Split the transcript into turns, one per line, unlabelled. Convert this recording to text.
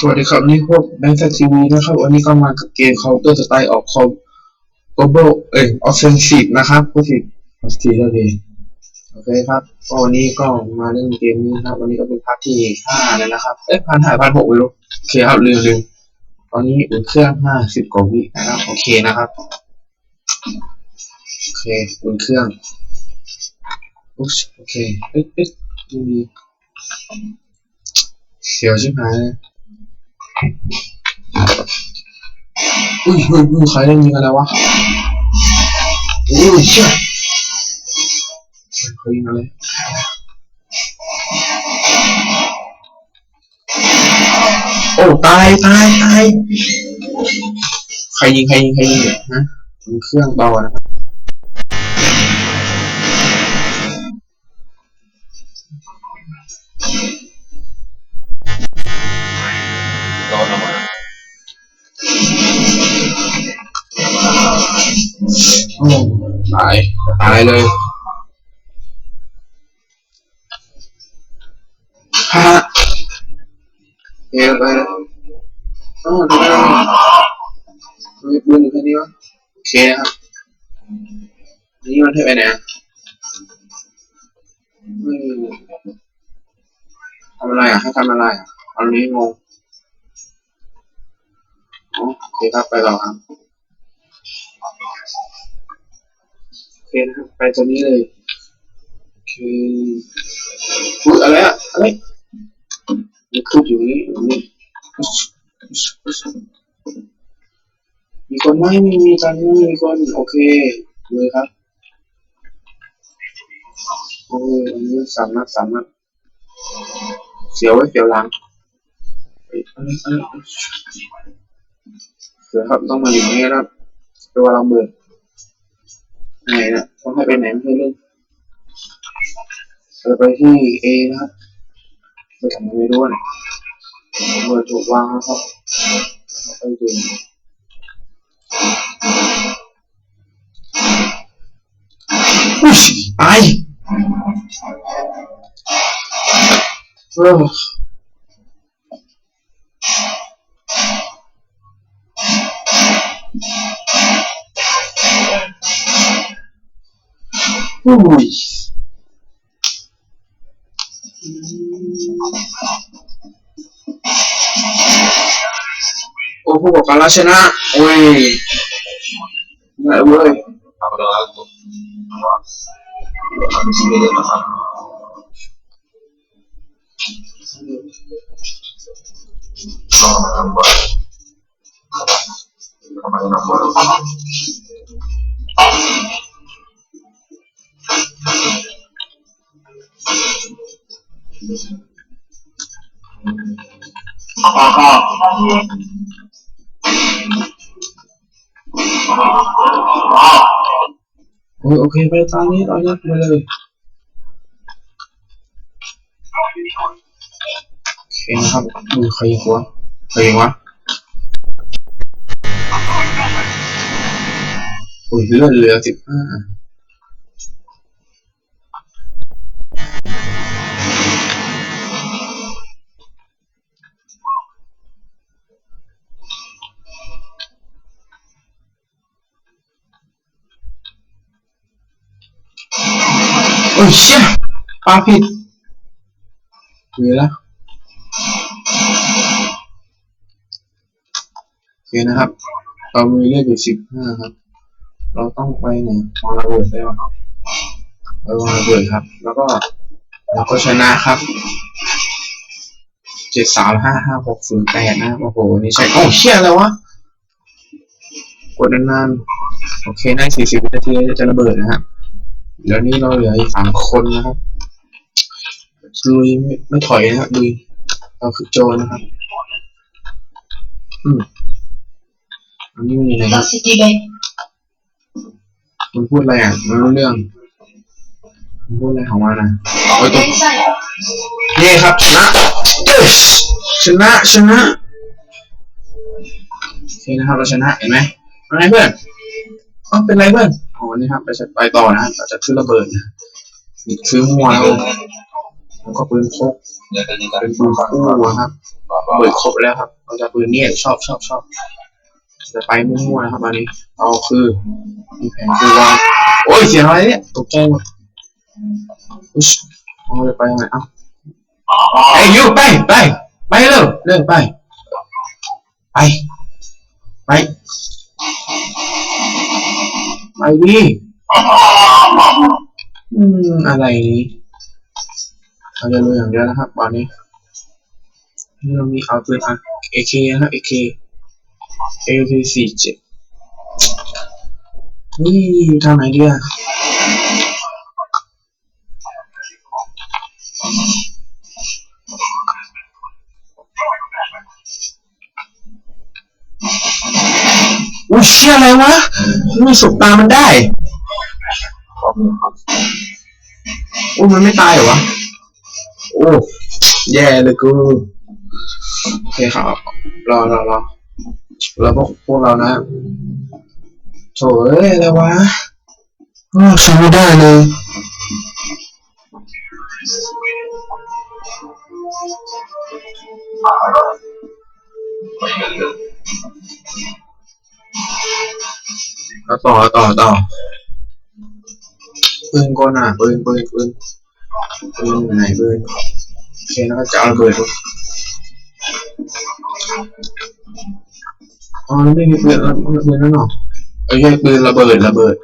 สวัสดีครับนี่พวกแบงค์ทีวีนะครับ วันนี้ก็มากับเกม Counter Strike ออกคอม Global เอ้ย Offensive นะครับผู้ผิดโอเคโอเคโอเคครับก็วันนี้ก็มาเล่นเกมนี้ครับ วันนี้ก็เป็นพาร์ทที่ห้าแล้วนะครับ เอ๊ะพันถ่ายพันหกไม่รู้โอเคครับลืมลืมตอนนี้อุ่นเครื่องห้าสิบกว่าวินะครับโอเคนะครับโอเคอุ่นเครื่องอุ๊ยโอเคเอ๊ะเอ๊ะไม่มีเสียวชิบหายเลย อุ้ยอุ้ยอุ้ยใครเล่นยิงอะไรวะอุ้ยเชี่ยใครยิงอะไรโอ้ตายตายตายใครยิงใครยิงใครยิงนะมันเครื่องเบานะครับ ตาย ตายเลยฮ่าเฮ้ยไปแล้วอ๋อดูไปมีปืนอยู่แค่นี้วะโอเคครับนี่มันเท่ไปไหนอะไม่ทำอะไรอะให้ทำอะไรอะตอนนี้งงอ๋อโอเคครับไปต่อครับ เคนะครับไปตัวนี้เลยโอเคอุ้ยอะไรอะอะไรมีคลิปอยู่นี่นี่มีคนไหมไม่มีกันไม่มีคนโอเคเลยครับโอ้ยอันนี้สามนัดสามนัดเสียวไว้เสียวหลังเอ้ยอันนี้อันนี้เสือครับต้องมาอยู่ตรงนี้นะครับตัวเราเบิด ไหนนะต้องให้ไปไหนไม่ให้เล่นเราไปที่ A นะครับไปทำอะไรไม่รู้นะเบอร์ถูกวางแล้วครับไปดูอุ้ยตายเออ อุ้ยโอ้ผู้ประก
Apa
โอ้ยโอเคไปตอนนี้ตอนนี้ไปเลยโอเคนะครับดูใครยิงวะใครยิงวะโอ้ยเลือดเหลือสิบห้า อ้ยเชี่ยปาผิดเหลือแล้วโอเคนะครับเรามีเลือดอยู่สิบห้าครับ เราต้องไปไหนวางระเบิดได้ไหมครับเออวางระเบิดครับ แล้วก็เราก็ชนะครับเจ็ดสามห้าห้าหกศูนย์แปดนะโอ้โหนี่ใช่โอ้เชี่ยอะไรวะกดนานๆโอเคได้สี่สิบวินาทีจะระเบิดนะครับ แล้วนี่เราเหลืออีกสามคนนะครับลุยไม่ไม่ถอยนะครับลุยเราคือโจรนะครับ อืมอันนี้มันยังไงครับ
City Bank
มันพูดอะไรอะไม่รู้เรื่องมันพูดอะไรของมันนะโอ้ยตก
Inside
นี่ครับชนะเอ้ยชนะชนะโอเคนะครับเราชนะเห็นไหมอะไรเพื่อนอ๋อเป็นไรเพื่อน นี่ครับไปไปต่อนะครับเราจะขึ้นระเบิดนะนี่คือมัวแล้วแล้วก็ปืนพก
เดี๋ยวจะดีกัน
ป็นปืนคู่นะครับเบิดครบแล้วครับเราจะปืนเนี่ยชอบชอบชอบจะไปมั่วๆนะครับอันนี้เอาคือมีแผนคือวาโอ้ยเสียงอะไรเนี่ยตกใจหมดอุ๊ยเอาเลยไปยังไงเอ้าเอ้ยูไปไปไปเร็วเร็วไปไปไป ดิอืมอะไรนี้เราจะรู้อย่างเดียวนะครับตอนนี้นี่เรามีเอาปืนอัน AK นะครับ AK AK สี่เจ็ดนี่ทางไหนดีอะอุ้เชี่ยอะไรวะ ไม่สบตามันได้โอ้มันไม่ตายเหรอวะ โอ้ แย่เลยกู โอเคครับ รอรอรอแล้วพวกพวกเรานะโถเอ้ยอะไรวะอ้าวใช้ไม่ได้เลย
ไต่
อต่อต่อปืนก่อนอะปืนปืนปืนปืนอยู่ไหนปืนโอเคแล้วก็จะเอาระเบิดดูอ๋อแล้วไม่มีปืนแล้วไม่มีปืนแล้วเนาะเอ้ยใช่ปืนระเบิดระเบิด